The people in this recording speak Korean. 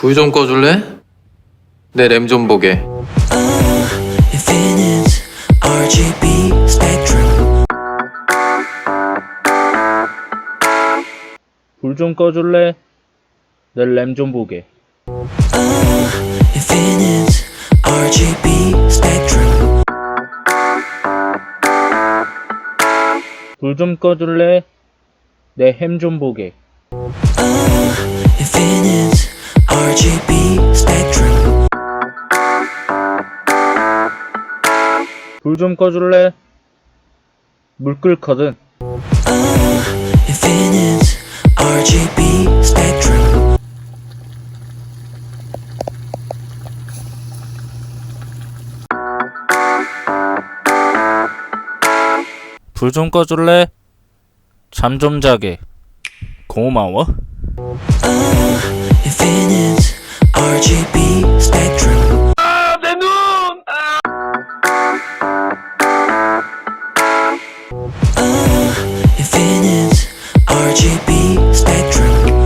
불 좀 꺼줄래? 내 램 좀 보게. 불 좀 꺼줄래? 내 램 좀 보게. 불 좀 꺼줄래? 내 햄 좀 보게. RGB spectrum. 불 좀 꺼줄래? 물 끓거든. Infinite RGB spectrum. 불 좀 꺼줄래? 잠 좀 자게. 고마워. Infinite Infinite RGB spectrum.